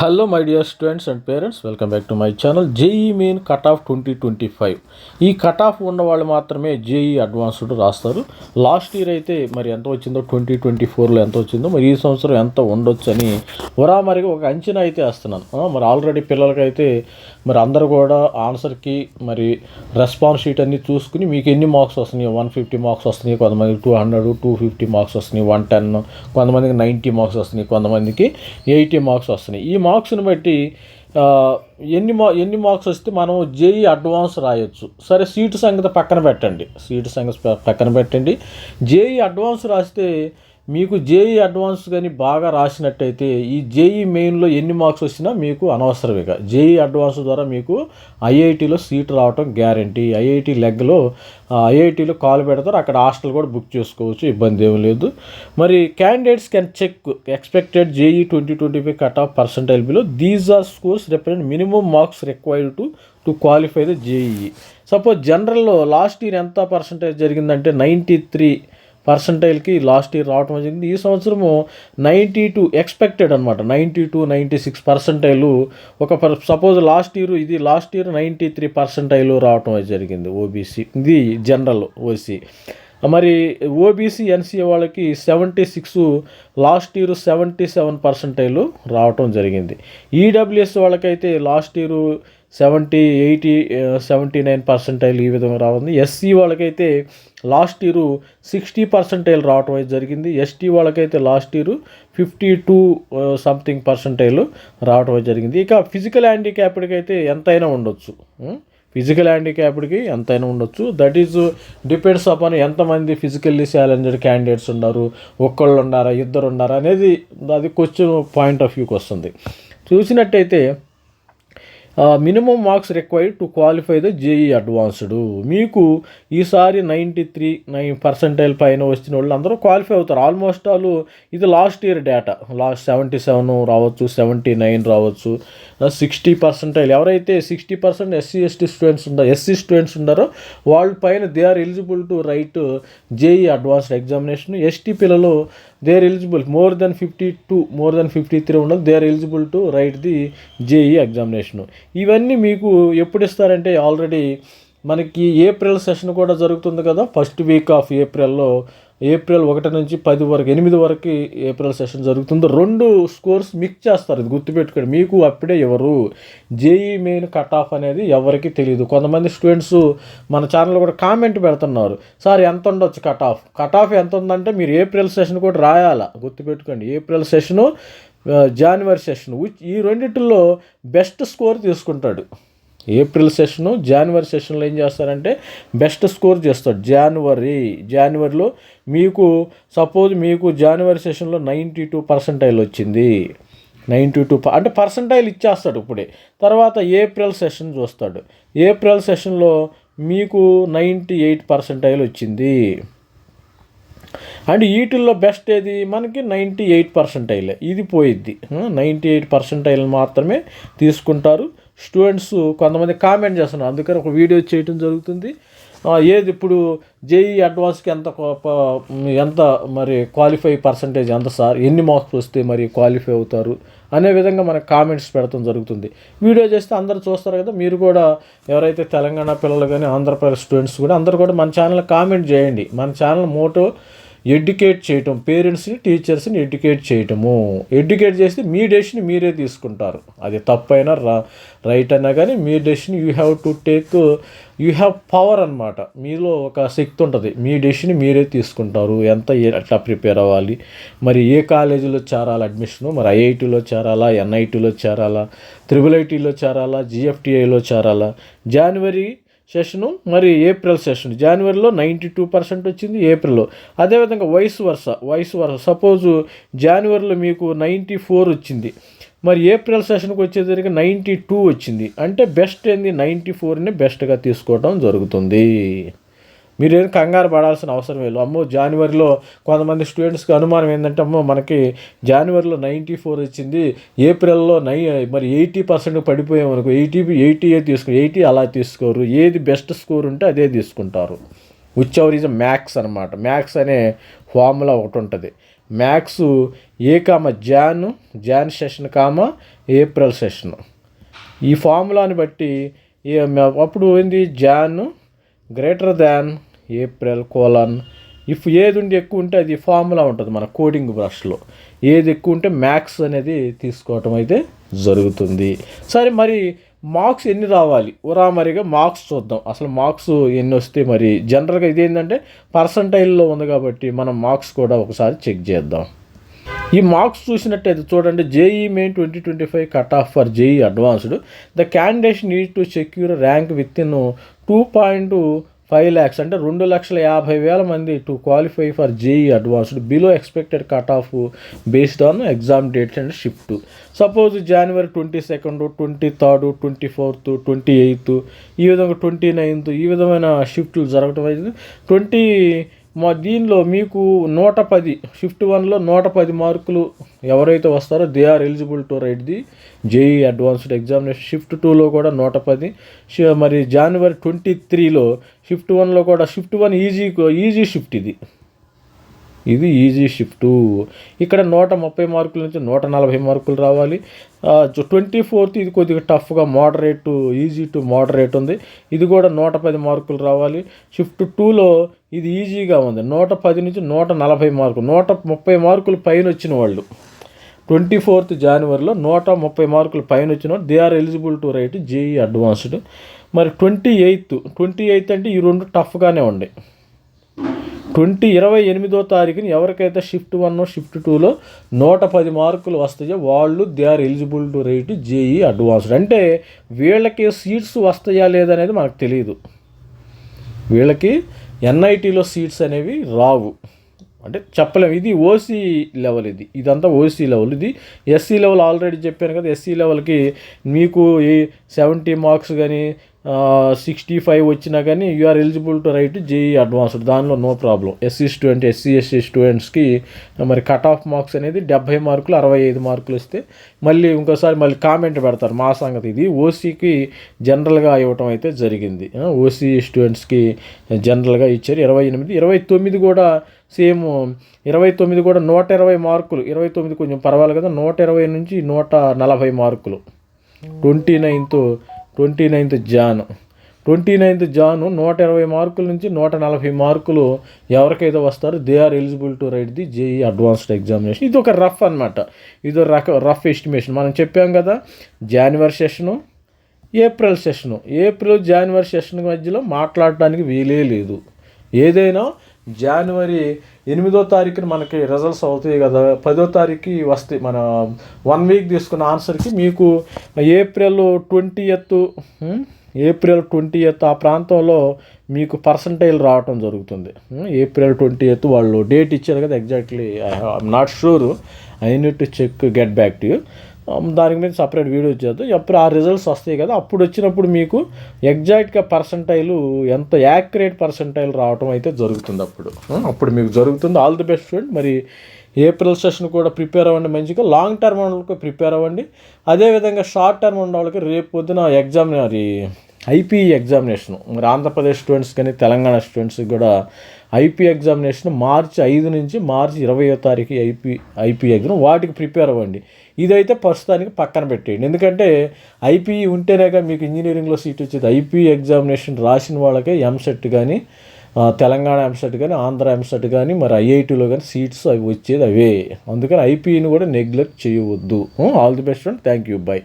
Hello my dear students and parents welcome back to my channel JEE main cut off twenty twenty five ఈ cut off ఉన్న వాళ్ళు మాత్రమే JEE advanced రాస్తారు. Last year అయితే మరి ఎంత వచ్చిందో ట్వంటీ ట్వంటీ ఫోర్లో ఎంత వచ్చిందో మరి ఈ సంవత్సరం ఎంత ఉండొచ్చు అని ఉరామరిగా ఒక అంచనా అయితే వేస్తున్నాను. మరి ఆల్రెడీ పిల్లలకైతే మరి అందరూ కూడా ఆన్సర్కి మరి రెస్పాన్స్ షీట్ అన్ని చూసుకుని మీకు ఎన్ని మార్క్స్ వస్తున్నాయి వన్ ఫిఫ్టీ మార్క్స్ వస్తున్నాయి కొంతమందికి two hundred two fifty marks వస్తున్నాయి వన్ టెన్ కొంతమందికి నైంటీ మార్క్స్ వస్తున్నాయి కొంతమందికి ఎయిటీ మార్క్స్ వస్తున్నాయి. ఈ మార్క్స్ని బట్టి ఎన్ని మా ఎన్ని మార్క్స్ వస్తే మనం జేఈ అడ్వాన్స్ రాయొచ్చు. సరే సీటు సంగతి పక్కన పెట్టండి. సీటు సంగతి పక్కన పెట్టండి. జేఈ అడ్వాన్స్ రాస్తే మీకు జేఈ అడ్వాన్స్ కానీ బాగా రాసినట్టయితే ఈ జేఈ మెయిన్లో ఎన్ని మార్క్స్ వచ్చినా మీకు అనవసరం ఇక. జేఈ అడ్వాన్స్ ద్వారా మీకు ఐఐటీలో సీట్ రావటం గ్యారంటీ. ఐఐటి లెగ్లో ఐఐటీలో కాల్ పెడతారు. అక్కడ హాస్టల్ కూడా బుక్ చేసుకోవచ్చు. ఇబ్బంది ఏం లేదు. మరి candidates can check expected JEE twenty twenty five cut off percentile below these are scores represent minimum marks required to to qualify the JEE suppose జనరల్లో last year ఎంత పర్సంటేజ్ జరిగిందంటే నైంటీ త్రీ పర్సంటైల్కి last year రావటం జరిగింది. ఈ సంవత్సరము ninety two expected అనమాట ninety two ninety six percentile ఒక per suppose last year ఇది last year ninety three percentile రావటం జరిగింది ఓబీసీ. ఇది జనరల్ ఓసీ మరి ఓబీసీ ఎన్సీఏ వాళ్ళకి seventy six last year seventy seven percentile రావటం జరిగింది. ఈడబ్ల్యూఎస్ వాళ్ళకైతే last year seventy eighty seventy nine percentile ఈ విధంగా రావాలి ఎస్సీ వాళ్ళకైతే లాస్ట్ ఇయర్ సిక్స్టీ పర్సెంటైల్ రావటం అయితే జరిగింది. ఎస్టీ వాళ్ళకైతే last year fifty two something percentile రావటం అయితే జరిగింది. ఇక ఫిజికల్ హ్యాండిక్యాప్డ్కి అయితే ఎంతైనా ఉండొచ్చు. ఫిజికల్ హ్యాండిక్యాప్డ్కి ఎంతైనా ఉండొచ్చు. దట్ ఈజ్ డిపెండ్స్ అపాన్ ఎంతమంది ఫిజికల్లీ ఛాలెంజ్డ్ క్యాండిడేట్స్ ఉన్నారు ఒక్కళ్ళు ఉన్నారా ఇద్దరు ఉన్నారా అనేది అది క్వశ్చన్ పాయింట్ ఆఫ్ వ్యూకి వస్తుంది. చూసినట్టయితే minimum marks required to qualify the JEE advanced మీకు ఈసారి నైంటీ త్రీ నైన్ పర్సెంటైల్ పైన వచ్చిన వాళ్ళు అందరూ క్వాలిఫై అవుతారు. ఆల్మోస్ట్ ఆల్ ఇది last year data last seventy seven రావచ్చు. సెవెంటీ నైన్ రావచ్చు సిక్స్టీ పర్సెంటైల్ ఎవరైతే sixty percent SC ST students ఉన్నారో ఎస్సీ స్టూడెంట్స్ ఉన్నారో వాళ్ళ పైన they are eligible to write JEE advanced examination ST పిల్లలు they are eligible more than fifty two more than fifty three ఉండదు they are eligible to write the JEE examination ఇవన్నీ మీకు ఎప్పుడు ఇస్తారంటే ఆల్రెడీ మనకి ఏప్రిల్ సెషన్ కూడా జరుగుతుంది కదా? ఫస్ట్ వీక్ ఆఫ్ ఏప్రిల్లో ఏప్రిల్ ఒకటి నుంచి పది వరకు ఎనిమిది వరకు ఏప్రిల్ సెషన్ జరుగుతుంది రెండు స్కోర్స్ మిక్స్ చేస్తారు ఇది గుర్తుపెట్టుకోండి. మీకు అప్పుడే ఎవరు జేఈ మెయిన్ కట్ ఆఫ్ అనేది ఎవరికి తెలియదు. కొంతమంది స్టూడెంట్స్ మన ఛానల్ కూడా కామెంట్ పెడుతున్నారు సార్ ఎంత ఉండొచ్చు కట్ ఆఫ్? కట్ ఆఫ్ ఎంత ఉందంటే మీరు ఏప్రిల్ సెషన్ కూడా రాయాలా? గుర్తుపెట్టుకోండి. ఏప్రిల్ సెషను జనవరి సెషన్ ఈ రెండింటిలో బెస్ట్ స్కోర్ తీసుకుంటాడు. ఏప్రిల్ సెషను జనవరి సెషన్లో ఏం చేస్తారంటే బెస్ట్ స్కోర్ చేస్తాడు జనవరి జనవరిలో మీకు సపోజ్ మీకు జనవరి సెషన్లో నైంటీ టూ పర్సెంటైల్ వచ్చింది. నైంటీ టూ అంటే పర్సంటైల్ ఇచ్చేస్తాడు ఇప్పుడే. తర్వాత ఏప్రిల్ సెషన్ చూస్తాడు. ఏప్రిల్ సెషన్లో మీకు నైంటీ ఎయిట్ పర్సెంటైల్ వచ్చింది. అండ్ వీటిల్లో బెస్ట్ ఏది? మనకి నైంటీ ఎయిట్ పర్సెంటైల్. ఇది పోయిద్ది. నైంటీ ఎయిట్ పర్సెంటైల్ మాత్రమే తీసుకుంటారు. స్టూడెంట్స్ కొంతమంది కామెంట్ చేస్తున్నారు. అందుకని ఒక వీడియో చేయటం జరుగుతుంది. ఏది ఇప్పుడు జేఈ అడ్వాన్స్కి ఎంత ఎంత మరి క్వాలిఫై పర్సంటేజ్ ఎంత సార్? ఎన్ని మార్క్స్ వస్తే మరి క్వాలిఫై అవుతారు? అనే విధంగా మనకు కామెంట్స్ పెడతాం జరుగుతుంది. వీడియో చేస్తే అందరూ చూస్తారు కదా. మీరు కూడా ఎవరైతే తెలంగాణ పిల్లలు కానీ ఆంధ్రప్రదేశ్ స్టూడెంట్స్ కూడా అందరూ కూడా మన ఛానల్ కామెంట్ చేయండి. మన ఛానల్ మోటో ఎడ్యుకేట్ చేయటం పేరెంట్స్ని టీచర్స్ని ఎడ్యుకేట్ చేయటము. ఎడ్యుకేట్ చేస్తే మీ డెసిషన్ మీరే తీసుకుంటారు. అది తప్పైనా రా రైట్ అయినా కానీ మీ decision you have to take you have power అనమాట మీలో ఒక శక్తి ఉంటుంది. మీ డెసిషన్ మీరే తీసుకుంటారు. ఎంత ఎట్లా ప్రిపేర్ అవ్వాలి? మరి ఏ కాలేజీలో చేరాలి అడ్మిషను? మరి ఐఐటీలో చేరాలా? ఎన్ఐటీలో చేరాలా? త్రిబుల్ ఐటీలో చేరాలా? జిఎఫ్టిఐలో చేరాలా? జనవరి సెషను మరి ఏప్రిల్ సెషన్ జనవరిలో నైంటీ టూ పర్సెంట్ వచ్చింది ఏప్రిల్లో అదేవిధంగా వయసు వరుస వయసు వరుస సపోజు జనవరిలో మీకు నైంటీ ఫోర్ వచ్చింది. మరి ఏప్రిల్ సెషన్కి వచ్చేసరికి నైంటీ టూ వచ్చింది. అంటే బెస్ట్ ఏంది? నైంటీ ఫోర్ని బెస్ట్గా తీసుకోవడం జరుగుతుంది. మీరేం కంగారు పడాల్సిన అవసరం లేదు. అమ్మో జనవరిలో కొంతమంది స్టూడెంట్స్కి అనుమానం ఏంటంటే అమ్మో మనకి జనవరిలో నైంటీ ఫోర్ వచ్చింది ఏప్రిల్లో నై మరి ఎయిటీ పర్సెంట్ పడిపోయాం అనుకో ఎయిటీ ఎయిటీయే తీసుకో ఎయిటీ అలా తీసుకోరు. ఏది బెస్ట్ స్కోర్ ఉంటే అదే తీసుకుంటారు. విచ్ ఎవర్ ఈజ్ మ్యాథ్స్ అనమాట మ్యాథ్స్ అనే ఫార్ములా ఒకటి ఉంటుంది. Maths A comma Jan Jan session comma April session ఈ ఫార్ములాని బట్టి అప్పుడు ఏంది? Jan greater than April colon. If ఏది ఉండి ఎక్కువ ఉంటే అది ఫార్ములా ఉంటుంది మన కోడింగ్ బ్రష్లో. ఏది ఎక్కువ ఉంటే మ్యాథ్స్ అనేది తీసుకోవటం అయితే జరుగుతుంది. సరే మరి మార్క్స్ ఎన్ని రావాలి? ఉరామరిగా మార్క్స్ చూద్దాం. అసలు మార్క్స్ ఎన్ని వస్తే మరి జనరల్గా ఇదేంటంటే పర్సంటైల్లో ఉంది కాబట్టి మనం మార్క్స్ కూడా ఒకసారి చెక్ చేద్దాం. ఈ మార్క్స్ చూసినట్టయితే చూడండి JEE main twenty twenty five cut off for JEE advanced. The candidate need to secure rank within two point five lakhs అంటే రెండు లక్షల యాభై వేల మంది to qualify for JEE advanced below expected cut off based on exam dates and shift suppose January twenty second twenty third twenty fourth twenty eighth ఈ విధంగా twenty ninth ఈ విధమైన షిఫ్ట్లు జరగటం అయితే ట్వంటీ మా దీనిలో మీకు నూట పది షిఫ్ట్ వన్లో నూట పది మార్కులు ఎవరైతే వస్తారో they are eligible to write the JEE advanced examination. Shift టూలో కూడా నూట పది మరి జనవరి ట్వంటీ త్రీలో షిఫ్ట్ వన్లో కూడా shift one easy easy shift ఇది. ఇది ఈజీ షిఫ్ట్ ఇక్కడ నూట ముప్పై మార్కుల నుంచి నూట నలభై మార్కులు రావాలి. ట్వంటీ ఫోర్త్ ఇది కొద్దిగా టఫ్గా మోడరేట్ ఈజీ టు మోడరేట్ ఉంది. ఇది కూడా నూట పది మార్కులు రావాలి. షిఫ్ట్ టూలో ఇది ఈజీగా ఉంది. నూట పది నుంచి నూట నలభై మార్కులు నూట ముప్పై మార్కులు పైన వచ్చిన వాళ్ళు. ట్వంటీ ఫోర్త్ జనవరిలో నూట ముప్పై మార్కులు పైన వచ్చిన they are eligible to write JEE advanced మరి ట్వంటీ ఎయిత్ ట్వంటీ ఎయిత్ అంటే ఈ రెండు టఫ్గానే ఉండే ట్వంటీ ఇరవై ఎనిమిదో తారీఖున ఎవరికైతే షిఫ్ట్ వన్ షిఫ్ట్ టూలో నూట పది మార్కులు వస్తాయో వాళ్ళు they are eligible to write JEE advanced. అంటే వీళ్ళకి సీట్స్ వస్తాయా లేదనేది మనకు తెలియదు వీళ్ళకి ఎన్ఐటీలో సీట్స్ అనేవి రావు. అంటే చెప్పలేము. ఇది ఓసీ లెవెల్ ఇది. ఇదంతా ఓసీ లెవెల్. ఇది ఎస్సీ లెవెల్ ఆల్రెడీ చెప్పాను కదా. ఎస్సీ లెవెల్కి మీకు ఈ సెవెంటీ మార్క్స్ కానీ సిక్స్టీ ఫైవ్ వచ్చినా కానీ are eligible to write JEE advanced దానిలో no problem SC student SC SC స్టూడెంట్స్కి మరి కట్ ఆఫ్ మార్క్స్ అనేది డెబ్బై మార్కులు అరవై ఐదు మార్కులు ఇస్తే మళ్ళీ ఇంకోసారి మళ్ళీ కామెంట్ పెడతారు. మా సంగతి ఇది. ఓసీకి జనరల్గా ఇవ్వటం అయితే జరిగింది. ఓసీ స్టూడెంట్స్కి జనరల్గా ఇచ్చారు. ఇరవై ఎనిమిది ఇరవై తొమ్మిది కూడా సేమ్ ఇరవై తొమ్మిది కూడా నూట ఇరవై మార్కులు. ఇరవై తొమ్మిది కొంచెం పర్వాలేదు కదా. నూట ఇరవై నుంచి నూట నలభై మార్కులు. Twenty నైన్తో twenty ninth Jan. Twenty ninth Jan నూట ఇరవై మార్కుల నుంచి నూట నలభై మార్కులు ఎవరికైతే వస్తారో they are eligible to write the JEE advanced examination. ఇది ఒక రఫ్ అనమాట ఇది రక రఫ్ ఎస్టిమేషన్. మనం చెప్పాం కదా జనవరి సెషను ఏప్రిల్ సెషను. ఏప్రిల్ జనవరి సెషన్ మధ్యలో మాట్లాడటానికి వీలే లేదు. ఏదైనా జనవరి ఎనిమిదో తారీఖున మనకి రిజల్ట్స్ అవుతాయి కదా. పదో తారీఖు వస్తాయి. మన వన్ వీక్ తీసుకున్న ఆన్సర్కి మీకు April twenty eighth April twenty eighth ఆ ప్రాంతంలో మీకు పర్సంటైల్ రావటం జరుగుతుంది. ఏప్రిల్ ట్వంటీ ఎత్ వాళ్ళు డేట్ ఇచ్చారు కదా exactly I not sure I need to check get back to Um, దానికి మీద సపరేట్ వీడియో చేద్దాం ఎప్పుడు ఆ రిజల్ట్స్ వస్తాయి కదా అప్పుడు వచ్చినప్పుడు మీకు ఎగ్జాక్ట్గా పర్సంటైలు ఎంత యాక్యురేట్ పర్సంటైల్ రావటం అయితే జరుగుతుంది అప్పుడు. Hmm? అప్పుడు మీకు జరుగుతుంది. ఆల్ ది బెస్ట్ స్టూడెంట్ మరి ఏప్రిల్ సెషన్ కూడా ప్రిపేర్ అవ్వండి మంచిగా. లాంగ్ టర్మ్ వాళ్ళకి ప్రిపేర్ అవ్వండి. అదేవిధంగా షార్ట్ టర్మ్ ఉన్న వాళ్ళకి రేపు పొద్దున ఎగ్జామ్ మరి ఐపీ ఎగ్జామినేషన్ మరి ఆంధ్రప్రదేశ్ స్టూడెంట్స్ కానీ తెలంగాణ స్టూడెంట్స్కి కూడా ఐపీ ఎగ్జామినేషన్ మార్చి ఐదు నుంచి మార్చి ఇరవయో తారీఖు ఐపీ ఐపీ ఎగ్జామ్ వాటికి ప్రిపేర్ అవ్వండి. ఇదైతే ప్రస్తుతానికి పక్కన పెట్టేయండి. ఎందుకంటే ఐపీ ఉంటేనేగా మీకు ఇంజనీరింగ్లో సీట్ వచ్చేది. ఐపీ ఎగ్జామినేషన్ రాసిన వాళ్ళకే ఎంసెట్ కానీ తెలంగాణ ఎంసెట్ కానీ ఆంధ్ర ఎంసెట్ కానీ మరి ఐఐటీలో కానీ సీట్స్ అవి వచ్చేది అవే. అందుకని ఐపీని కూడా నెగ్లెక్ట్ చేయవద్దు. All the best and thank you bye.